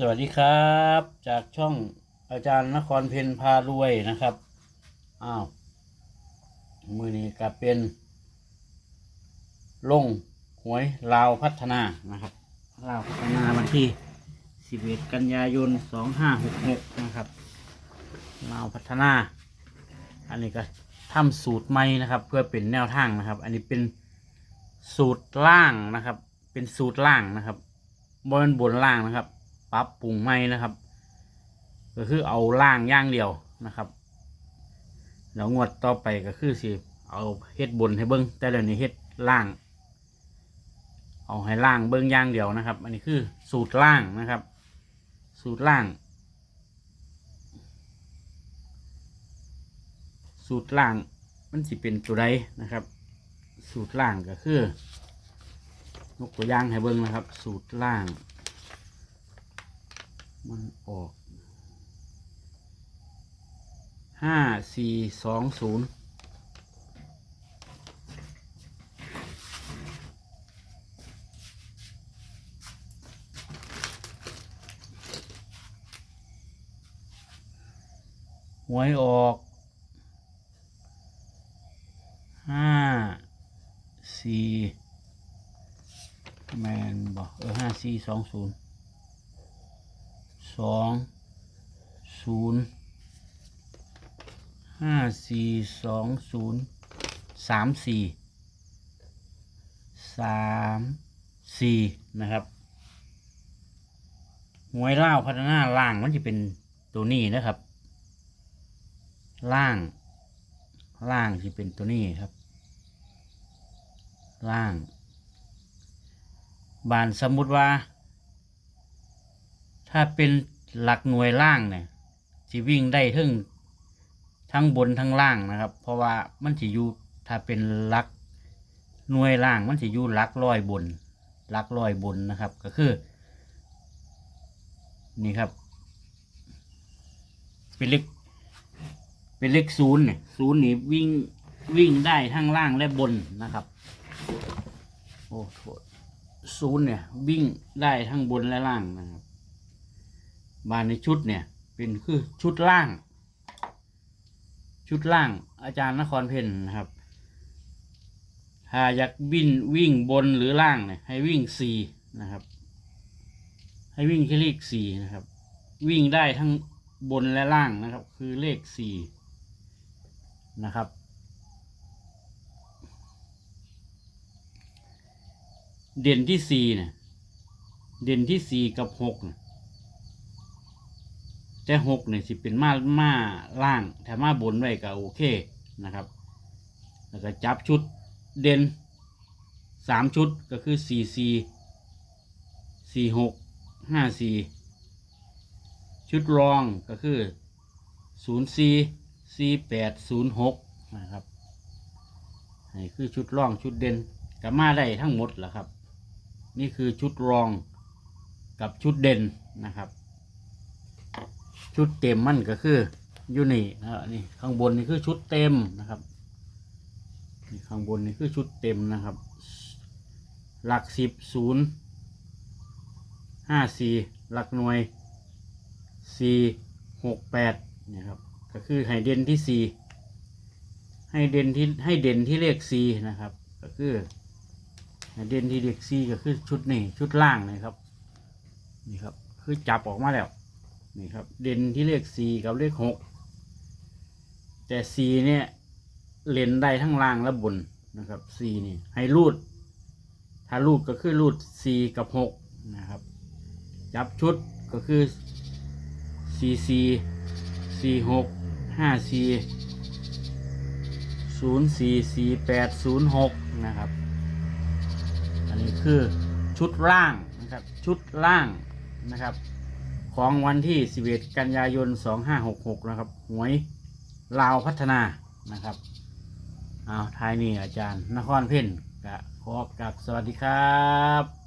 สวัสดีครับ จากช่องอาจารย์นครเพนพารวยนะครับ อ้าว มือนี้ก็เป็น ลงหวยลาวพัฒนานะครับลาวพัฒนาวันที่ 11 กันยายน 2566 นะครับลาวพัฒนา อันนี้ก็ทำสูตรใหม่นะครับ เพื่อเป็นแนวทางนะครับ อันนี้เป็นสูตรล่างนะครับ เป็นสูตรล่างนะครับบนบนล่างนะครับ ปรับปรุงใหม่นะครับ ก็คือเอาล่างย่างเดียวนะครับแล้วงวดต่อไปก็คือสิเอาเฮ็ดบนให้เบิ้งแต่เดี๋ยวนี้เฮ็ดล่าง เอาให้ล่างเบิ้งย่างเดียวนะครับ อันนี้คือสูตรล่างนะครับ สูตรล่าง สูตรล่างมันสิเป็นตัวใดนะครับ สูตรล่างก็คือยกตัวอย่างให้เบิ้งนะครับ สูตรล่าง มันออกห้าสี่สองศูนย์หวยออกห้าสี่แมนบอกเออห้าสี่สองศูนย์ สองศูนย์ห้าสี่สองศูนย์สามสี่สามสี่นะครับหวยล่าพัฒนาล่างมันจะเป็นตัวนี้นะครับ ล่าง ล่างจะเป็นตัวนี้ครับ ล่าง บานสมมุติว่า ถ้าเป็นหลักหน่วยล่างเนี่ยจะวิ่งได้ทั้งทั้งบนทั้งล่างนะครับ เพราะว่ามันจะอยู่ถ้าเป็นหลักหน่วยล่างมันจะอยู่หลักร้อยบนหลักร้อยบนนะครับ ก็คือ นี่ครับ เป็นเลขเป็นเลขศูนย์เนี่ยศูนย์นี่วิ่งวิ่งได้ทั้งล่างและบนนะครับ โอ้โหศูนย์เนี่ย วิ่งได้ทั้งบนและล่างนะครับ บาในชุดเนี่ย เป็นคือชุดล่าง ชุดล่างอาจารย์นครเพนนะครับถ้าอยากวิ่งวิ่งบนหรือล่างเนี่ยให้วิ่งสี่นะครับ ให้วิ่งแค่เลขสี่นะครับ วิ่งได้ทั้งบนและล่างนะครับ คือเลขสี่นะครับ เด่นที่สี่เนี่ยเด่นที่สี่กับหกเนี่ย แต่หกเนี่ยสิเป็นมามาล่างแต่มาบนไว้ก็โอเคนะครับ แล้วก็จับชุดเด่นสามชุดก็คือสี่สี่สี่หกห้าสี่ชุดรองก็คือศูนย์สี่สี่แปดศูนย์หกนะครับนี่คือชุดรองชุดเด่นกับมาได้ทั้งหมดแหละครับ นี่คือชุดรองกับชุดเด่นนะครับ ชุดเต็มมันก็คืออยู่นี่นะนี่ข้างบนนี่คือชุดเต็มนะครับนี่ข้างบนนี่คือชุดเต็มนะครับ หลักสิบศูนย์ห้าสี่หลักหน่วยสี่หกแปดนี่ครับก็คือให้เด่นที่สี่ให้เด่นที่ให้เด่นที่เลขสี่นะครับ ก็คือให้เด่นที่เลขสี่ก็คือชุดนี่ชุดล่างนะครับนี่ครับคือจับออกมาแล้ว นี่ครับ เด่นที่เลขสี่กับเลขหกแต่สี่เนี่ยเล่นได้ทั้งล่างและบนนะครับสี่นี่ให้รูด ถ้ารูดก็คือรูดสี่กับหกนะครับ จับชุดก็คือสี่สี่สี่หกห้าสี่ศูนย์สี่สี่แปดศูนย์หกนะครับ อันนี้คือชุดล่างนะครับ ชุดล่างนะครับ ของวันที่11กันยายน 2566 นะครับ หวยลาวพัฒนานะครับเอาท้ายนี้อาจารย์นครเพ่นกะขอกับสวัสดีครับ